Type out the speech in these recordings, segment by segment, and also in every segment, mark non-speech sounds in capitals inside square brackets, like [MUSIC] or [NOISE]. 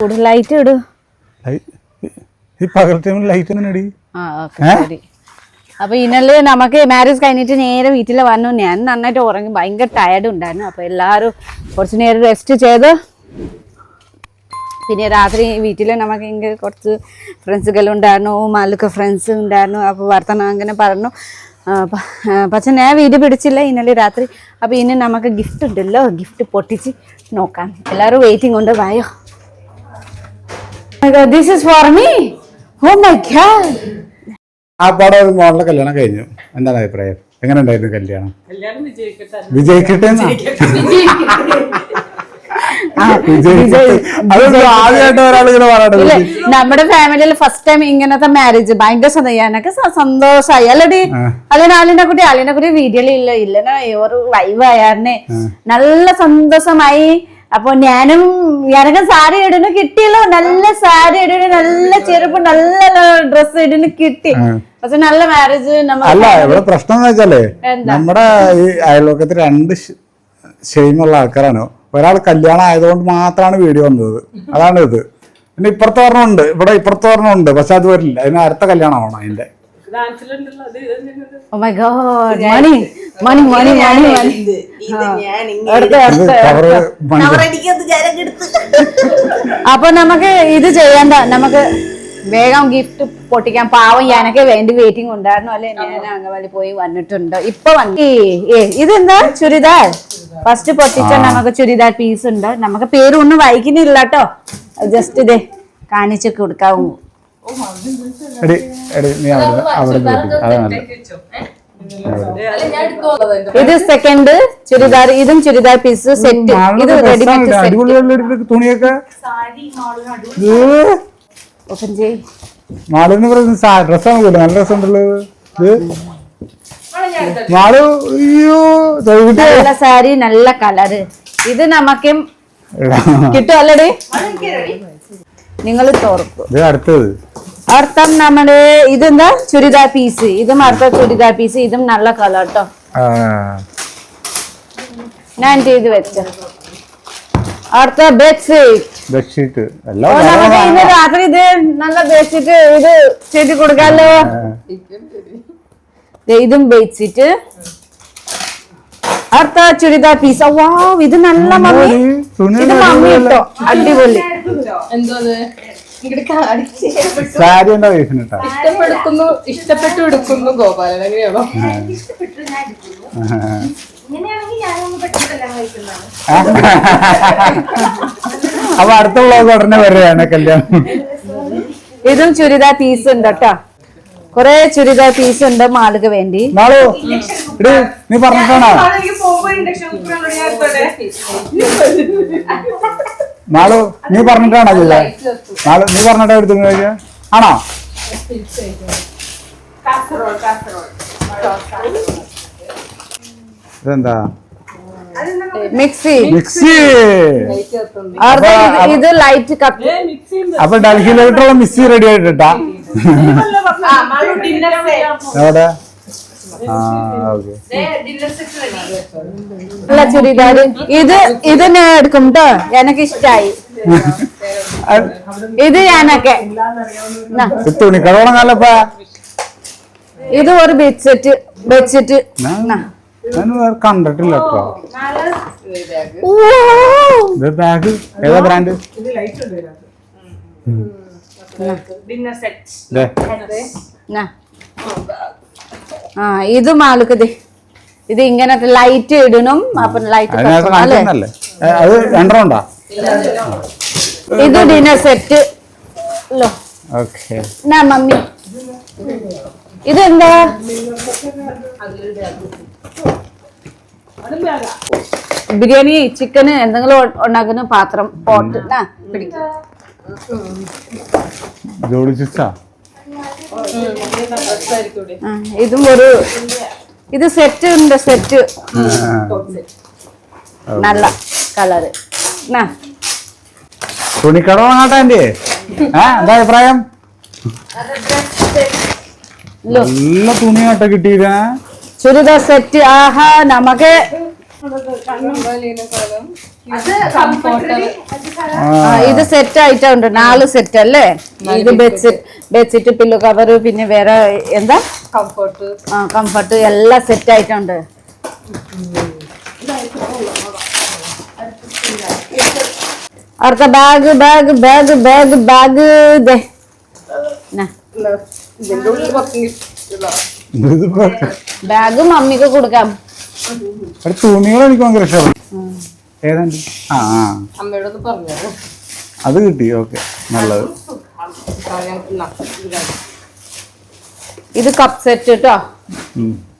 Light ഇട്. ഈ പകൽ ടൈമിൽ ലൈറ്റ് അപ്പൊ ഇന്നലെ നമുക്ക് മാരേജ് കഴിഞ്ഞിട്ട് നേരെ വീട്ടിൽ വന്നു. ഞാൻ നന്നായിട്ട് ഉറങ്ങി. ഭയങ്കര ടയർഡ് ഉണ്ടായിരുന്നു. അപ്പൊ എല്ലാവരും കുറച്ച് നേരം റെസ്റ്റ് ചെയ്ത് പിന്നെ രാത്രി വീട്ടിൽ നമുക്ക് ഇങ്ങനെ കുറച്ച് ഫ്രണ്ട്സുകളുണ്ടായിരുന്നു മാലൊക്കെ ഫ്രണ്ട്സ് ഉണ്ടായിരുന്നു. അപ്പോൾ വർത്തമാനം അങ്ങനെ പറഞ്ഞു. പക്ഷെ ഞാൻ വീട് പിടിച്ചില്ല ഇന്നലെ രാത്രി. അപ്പോൾ ഇനി നമുക്ക് ഗിഫ്റ്റ് ഉണ്ടല്ലോ. ഗിഫ്റ്റ് പൊട്ടിച്ച് നോക്കാം. എല്ലാവരും വെയിറ്റിംഗ് ഉണ്ട്. വായോ. This is for me oh my God ആ പടം ഒരു മോഡലെ കല്യാണം കഴിഞ്ഞു. എന്താണ് അഭിപ്രായം? എങ്ങനെ ഉണ്ടായിരുന്നു കല്യാണം വിജയിക്കട്ടെ. നമ്മുടെ ഫാമിലിയിൽ ഫസ്റ്റ് ടൈം ഇങ്ങനത്തെ മാരേജ് ഭയങ്കര സന്തോഷം സന്തോഷമായി സ- സന്തോഷായി. അല്ലടി അതിന് അലിനെ കുട്ടി അലിനെ കുട്ടി വീഡിയോയിൽ ഇല്ല. ഇല്ലെന്നോ ഒരു ലൈവ് ആയാറിനെ നല്ല സന്തോഷമായി. അപ്പൊ ഞാനും എനക്ക് സാരി ഇടുന്നു കിട്ടിയല്ലോ. നല്ല സാരി ഇടുന്നു നല്ല ചെരുപ്പ് നല്ല ഡ്രസ് ഇടുന്നു കിട്ടി. പക്ഷെ നല്ല മാരേജ് അല്ല ഇവിടെ പ്രശ്നം എന്ന് വെച്ചാലേ നമ്മുടെ ഈ അയൽവക്കത്തിൽ രണ്ട് ഷെയിമുള്ള ആൾക്കാരാണ്. ഒരാൾ കല്യാണം ആയതുകൊണ്ട് മാത്രമാണ് വീഡിയോ വന്നത്. അതാണ് ഇത്. പിന്നെ ഇപ്പുറത്തെ ഒരെണ്ണമുണ്ട് ഇവിടെ ഇപ്പുറത്തെ ഒരെണ്ണമുണ്ട് പക്ഷെ അത് വരില്ല. അതിന് അടുത്ത കല്യാണമാണ് അതിന്റെ. ഓ മൈ ഗോഡ് മണി മണി മണി മണി മണി അടുത്ത ഇത് അടുത്ത. കവറ് മണി അപ്പൊ നമുക്ക് ഇത് ചെയ്യണ്ട നമുക്ക് വേഗം ഗിഫ്റ്റ് പൊട്ടിക്കാൻ പാവം ഞാനൊക്കെ വേണ്ടി വെയിറ്റിംഗ് ഉണ്ടായിരുന്നു അല്ലെ? ഞാൻ അംഗവാടി പോയി വന്നിട്ടുണ്ട്. ഇപ്പൊ ഇതെന്താ? ചുരിദാർ. ഫസ്റ്റ് പൊട്ടിച്ച നമുക്ക് ചുരിദാർ പീസ് ഉണ്ട്. നമുക്ക് പേരൊന്നും വായിക്കുന്നില്ല കേട്ടോ ജസ്റ്റ് ഇതേ കാണിച്ചു കൊടുക്കാവൂ. എടി എടി നീ അവിടെ അവിടെ അതാണ്. ഇത്. സെക്കൻഡ് ചുരിദാർ ഇതും ചുരിദാർ പീസ് സെറ്റ് ഇത് റെഡിമെയ്ഡ് സെറ്റ് അടിപൊളിയുള്ള തുണിയൊക്കെ. ഓപ്പൺ ചെയ് മാളുന്ന് പറയുന്ന ഡ്രസ്സാണ് കൂടുതൽ നല്ല ഡ്രസ് ഉണ്ടല്ലോ ഇത് മാളു അയ്യോ നല്ല സാരി നല്ല കളറ് ഇത് നമുക്ക് കിട്ടും അല്ലടി? നിങ്ങൾ തോർക്കും. ഇത് അടുത്തത്. അർത്ഥം നമ്മൾ ഇതെന്താ? ചുരിദാർ പീസ് ഇതും അർത്ഥം ചുരിദാർ പീസ് ഇതും നല്ല കളർ കേട്ടോ ഞാൻ ചെയ്ത് വെച്ച? അടുത്ത ബെഡ്ഷീറ്റ് ബെഡ്ഷീറ്റ് നമുക്ക് ഇന്ന് രാത്രി ഇത് നല്ല ബെഡ്ഷീറ്റ് ഇത് ചെയ്ത് കൊടുക്കാലോ. ദേ ഇതും ബെഡ്ഷീറ്റ് അടുത്ത ചുരിദാർ പീസ് വാ ഇത് നല്ല മമ്മി. ഇത് മമ്മി കേട്ടോ അടിപൊളി. സാരി ഇഷ്ടപ്പെടുക്കുന്നു ഇഷ്ടപ്പെട്ടു എടുക്കുന്നു ഗോപാലൻ അങ്ങനെയാണോ? അപ്പൊ അടുത്ത വ്ളോഗ് ഉടനെ വരികയാണ് കല്യാണം. ഇതും ചുരിദാർ പീസ് ഉണ്ട് കേട്ടോ. കൊറേ ചുരിദാർ പീസ് ഉണ്ട് മാളുക്ക് വേണ്ടി. ഇടി നീ പറഞ്ഞിട്ടാണോ? നാളു നീ പറഞ്ഞിട്ടാണോ ചെയ്തേ നാൾ നീ പറഞ്ഞിട്ടാ എടുത്തു കഴിക്കാ ആണോ? ഇതെന്താ? മിക്സി. മിക്സി. ഇത് ഇത് ലൈറ്റ് കപ്പ് അപ്പൊ ഡൽഹിയിലോട്ടുള്ള മിക്സി റെഡി ആയിട്ടാ എവിടെ? ഉള്ള ചുരിദാർ ഇത് ഇത് ഞാൻ എടുക്കും കേട്ടോ എനക്ക് ഇഷ്ടായി. ഇത് ഞാനൊക്കെ. ഇത് ഒരു ബെഡ്സെറ്റ് ബെഡ്സെറ്റ് കണ്ടിട്ടില്ല കേട്ടോ ബാഗ് ഏതാ ബ്രാൻഡ് ന്നാ. ആ ഇത് മാലുക്കത് ഇത്. ഇങ്ങനെ ലൈറ്റ് ഇടണം. അപ്പൊ ലൈറ്റ് അത് രണ്ടെണ്ണം ഇത് ഡിന്നർ സെറ്റ് മമ്മി മമ്മി? ഇതെന്താ? ബിരിയാണി ചിക്കന് എന്തെങ്കിലും ഉണ്ടാക്കുന്ന പാത്രം പോട്ട് പിടിക്ക്. ഇതും ഒരു ഇത് സെറ്റ് ഉണ്ട് സെറ്റ് നല്ല കളറ് തുണിക്കട തുടങ്ങാട്ടെ എന്റെ എന്താ അഭിപ്രായം? നല്ല തുണി തുണിയാട്ടോ കിട്ടിയത്. ചുരിദാർ സെറ്റ് ആഹാ നമുക്ക് ഇത് സെറ്റ് ആയിട്ടുണ്ട്. നാല് സെറ്റ് അല്ലേ? ഇത് ബെഡ്ഷീറ്റ് ബെഡ്ഷീറ്റ് പില്ലോ കവർ പിന്നെ വേറെ എന്താ? കംഫർട്ട് ആ കംഫർട്ട് എല്ലാം സെറ്റ് ആയിട്ടുണ്ട്. അടുത്ത bag bag bag bag bag കിട്ടില്ല ബാഗ് മമ്മിക്ക് കൊടുക്കാം. തുണികൾ എനിക്ക് ഭയങ്കര ഇഷ്ടമാണ് ഏതാണ്ട്? ആ ആ. അമ്മയോട് പറഞ്ഞു അത് കിട്ടി ഓക്കെ. നല്ലത്. ഇത് കപ്പ് സെറ്റ് കേട്ടോ.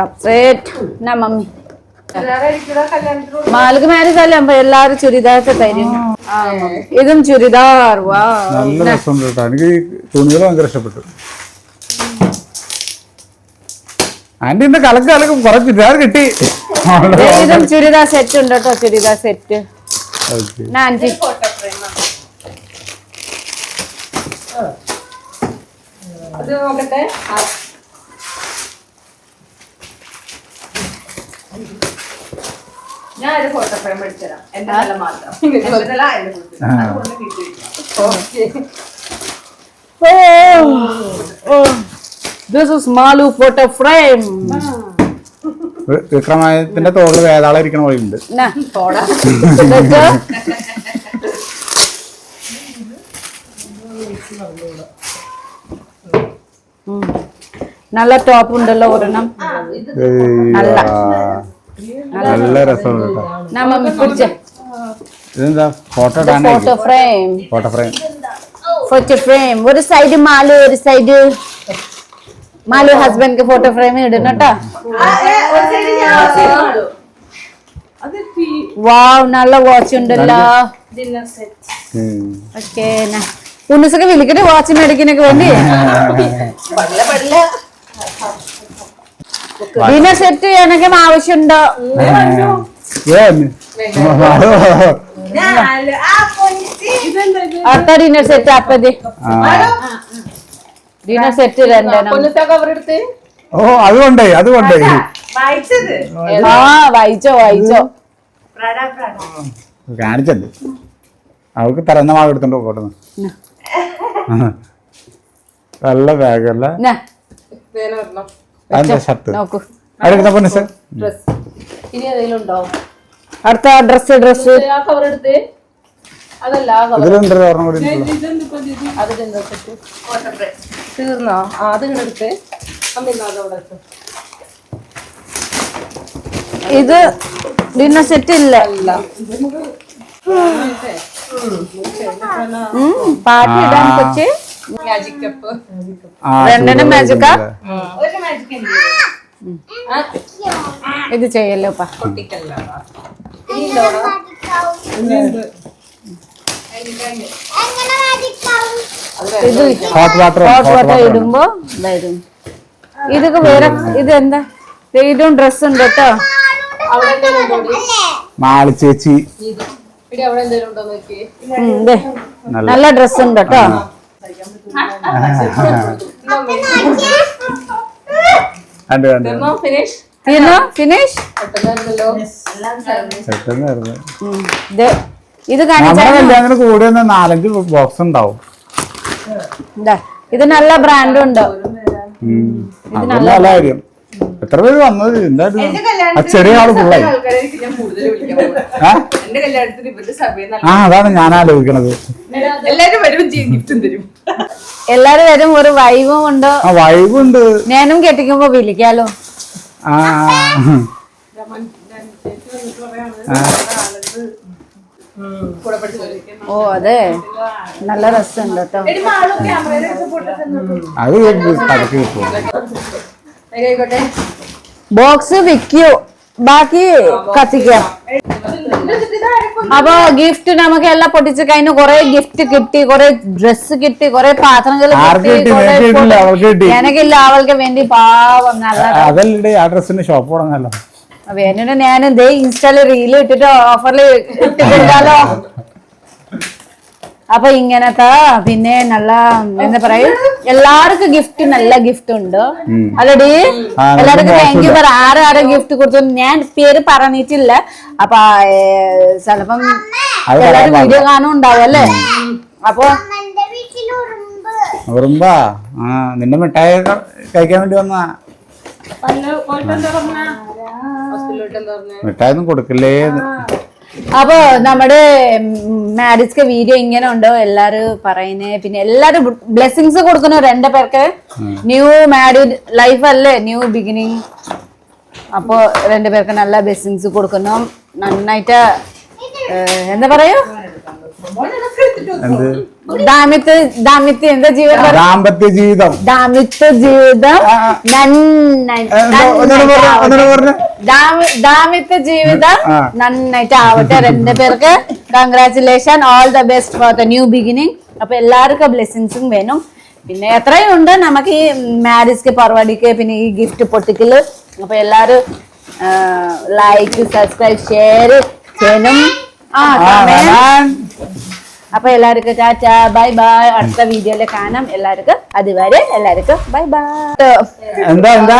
കപ്പ് സെറ്റ് എന്നാ മമ്മി? മാലക്ക് മാലിക് മാരേജ് അല്ലേ അപ്പൊ എല്ലാരും ചുരിദാർ തരും. ഇതും ചുരിദാർ വാ. നല്ല രസമുണ്ട് കേട്ടോ. എനിക്ക് തുണികൾ ഭയങ്കര ഇഷ്ടപ്പെട്ടു. ആന്റി എന്റെ കലക്ക് കലക്കും കുറെ ചുരിദാർ കിട്ടി. ഇതും ചുരിദാർ സെറ്റ് ഉണ്ട് കേട്ടോ ചുരിദാർ സെറ്റ് ഓക്കെ. ആന്റി അത് നോക്കട്ടെ. ആ, ഞാൻ ഒരു ഫോട്ടോ ഫ്രെയിം മേടിച്ചുതരാം എന്റെ നല്ല മാത്രം. Okay. This is Malu photo frame വിക്രമാദിത്യന്റെ തോളിൽ വേതാളം ഇരിക്കണ പോലെ ഉണ്ട്. നല്ല ടോപ്പ് ഉണ്ടല്ലോ ഒരെണ്ണം. നല്ല. നല്ല രസമുണ്ട് കേട്ടോ. നാ മമ്മി പിടിച്ചേ. ഇതെന്താ? Photo photo frame photo frame photo frame ഒരു സൈഡ് മാലു ഒരു side Malu husband photo frame ഇടണം കേട്ടോ. വാവ് നല്ല വാച്ച് ഉണ്ടല്ലോ. ഓക്കെ ഉണ്ണുസൊക്കെ വിളിക്കട്ടെ വാച്ച് മേടിക്കാനൊക്കെ വേണ്ടി. [LAUGHS] ഡിന്നർ സെറ്റ് ചെയ്യാനൊക്കെ ആവശ്യമുണ്ടോ? അത്ത ഡിന്നർ സെറ്റ് അപ്പതി ഡിന്നർ സെറ്റ് രണ്ടെണ്ണം. ഓ അതുകൊണ്ടേ അതുകൊണ്ടേ ആ വായിച്ചോ വായിച്ചോ. കാണിച്ചത്. അവൾക്ക് തരന്ന മാവ് എടുത്തോണ്ട് പോട്ടെ [LAUGHS] നല്ല ബാഗ് അല്ല നാ, വേറെ ഒരെണ്ണം അതെന്താ ഷർട്ട്? നോക്കൂ. പൊന്നു സർ അടുത്ത ഡ്രസ് ഡ്രസ് ആ കവർ എടുത്ത്. അതല്ല കവർ ഇതിലുണ്ട് ഓർമ്മ കൂടി തീർന്നോ? അത് എടുത്ത് അമ്മ അതവിടെ വെച്ചോ. ഇത് ഡിന്നർ സെറ്റ് ഇല്ല. പാട്ട് ഇടാൻ കൊച്ച്. മാജിക് കപ്പ് ആ, രണ്ടെണ്ണം ചൂടുള്ള magic ആ? ഇതുണ്ടല്ലേ. ഒരു മാജിക് ഇത് ചെയ്യല്ലോ? ഇത് ഹോട്ട് വാട്ടർ ഹോട്ട് വാട്ടർ ഇടുമ്പോ ഇതൊക്കെ വേറെ ഇത് എന്താ? ഇതും ഡ്രസ് ഉണ്ട് കേട്ടോ. മാളി ചേച്ചി. ഇത്. നല്ല ഡ്രസ് ഉണ്ട് കേട്ടോ. ഫിനിഷ്? ഇത് കല്യാണത്തിന് കൂടി നാലഞ്ച് ബോക്സ് ഉണ്ടാവും. ഇതാ ഇത് നല്ല ബ്രാൻഡുണ്ട് ഉം. നല്ല കാര്യം. എത്ര പേര് വന്നത്? എന്തായാലും ആ ചെറിയ ആൾ ഫുള്ളായി വിളിക്കാൻ ആ? അതാണ് ഞാൻ ആലോചിക്കണത്. എല്ലാരും വരും ഗിഫ്റ്റും തരും. എല്ലാരും ഒരു വൈവും ഉണ്ട്. ആ വൈബുണ്ട് ഞാനും കെട്ടിക്കുമ്പോ വിളിക്കാലോ. ആ. ഓ അതെ. നല്ല രസമുണ്ട് കേട്ടോ. അത് കിട്ടും ബോക്സ് വിൽക്കൂ ബാക്കി കത്തിക്കാം. അപ്പൊ ഗിഫ്റ്റ് നമുക്ക് എല്ലാം പൊട്ടിച്ച് കഴിഞ്ഞ് കൊറേ ഗിഫ്റ്റ് കിട്ടി കൊറേ ഡ്രസ് കിട്ടി കൊറേ പാത്രങ്ങൾ. എനിക്കില്ല അവൾക്ക് വേണ്ടി പാവം നല്ല അതല്ലേ ആ ഷോപ്പ് തുടങ്ങാലോ. ഞാൻ ദേ ഇൻസ്റ്റാൽ റീൽ ഇട്ടിട്ട് ഓഫറിൽ ഇട്ടിട്ടുണ്ടല്ലോ. [LAUGHS] അപ്പൊ ഇങ്ങനത്തെ പിന്നെ നല്ല എന്താ പറയാ എല്ലാവർക്കും ഗിഫ്റ്റ് നല്ല ഗിഫ്റ്റ് ഉണ്ട്. അല്ലടി എല്ലാവർക്കും താങ്ക് യു പറ ആരും ആരും ഗിഫ്റ്റ് കൊടുത്തു ഞാൻ പേര് പറഞ്ഞിട്ടില്ല. അപ്പൊ ചിലപ്പം പറയാൻ വീഡിയോ കാണുന്നുണ്ടാവും അല്ലേ? അപ്പൊ ഉറുമ്പ്. ആ നിന്റെ മിഠായി കഴിക്കാൻ വേണ്ടി വന്നാ? മിഠായി ഒന്നും കൊടുക്കില്ലേ. അപ്പൊ നമ്മുടെ മാരേജ് വീഡിയോ ഇങ്ങനെ ഉണ്ടോ? എല്ലാരും പറയുന്നേ. പിന്നെ എല്ലാരും ബ്ലെസ്സിങ്സ് കൊടുക്കുന്നു രണ്ടു പേർക്ക് ന്യൂ മാരീഡ് ലൈഫ് അല്ലേ? New beginning. അപ്പൊ രണ്ടു പേർക്ക് നല്ല ബ്ലെസ്സിങ്സ് കൊടുക്കുന്നു. നന്നായിട്ട് എന്താ പറയൂ എന്ത്? എന്താ ജീവിതം? ദാമ്പത്യ ജീവിതം. ദാമിത്ത് ജീവിതം. നന്നായിട്ട് ആവട്ടെ രണ്ട് പേർക്ക്. Congratulation all the best for the new beginning അപ്പൊ എല്ലാവർക്കും ബ്ലെസ്സിങ്സും വേണം. പിന്നെ എത്രയും ഉണ്ട് നമുക്ക് ഈ മാരേജ് പരിപാടിക്ക് പിന്നെ ഈ ഗിഫ്റ്റ് പൊട്ടിക്കൽ? അപ്പൊ എല്ലാരും ലൈക്ക് സബ്സ്ക്രൈബ് ഷെയർ ചെയ്യണം. ആ. അപ്പൊ എല്ലാവർക്കും ടാറ്റ ബൈ ബൈ. അടുത്ത വീഡിയോയിൽ കാണാം. എല്ലാവർക്കും അതുവരെ എല്ലാവർക്കും ബൈ ബൈ. എന്താ എന്താ?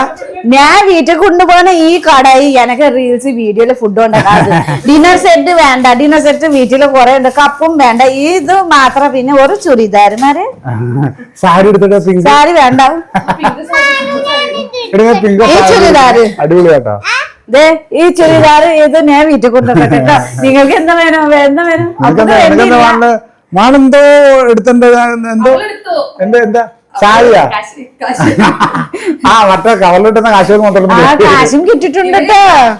ഞാൻ വീട്ടിൽ കൊണ്ടുപോകുന്ന ഈ കടയിൽ എനക്ക് റീൽസ് വീഡിയോയിൽ ഫുഡ് ഉണ്ടാക്കാം ഡിന്നർ സെറ്റ് വേണ്ട ഡിന്നർ സെറ്റ് വീട്ടിൽ കുറെ ഉണ്ട്. കപ്പും വേണ്ട. ഇത് മാത്രം പിന്നെ ഒരു ചുരിദാർമാര് സാരി എടുത്തിട്ട് സാരി വേണ്ട. ഈ ചുരിദാറ്. അടിപൊളി കേട്ടോ. ദേ ഈ ചുരിദാർ ഇത് ഞാൻ വീട്ടിൽ കൊണ്ടുവന്നിട്ട് [LAUGHS] കേട്ടോ. നിങ്ങൾക്ക് എന്താ വേണം? എന്താ വേണം? വേണ്ടിയില്ല. മാണെന്തോ എടുത്തോ എന്തോ എന്താ എന്താ? സാരിയാ കാശ് കാശ്. [LAUGHS] ആ മറ്റേ കവറിലിട്ടുന്ന കാശ് ആ കൊണ്ടുവരുന്നത്. കാശും കിട്ടിട്ടുണ്ട് കേട്ടോ.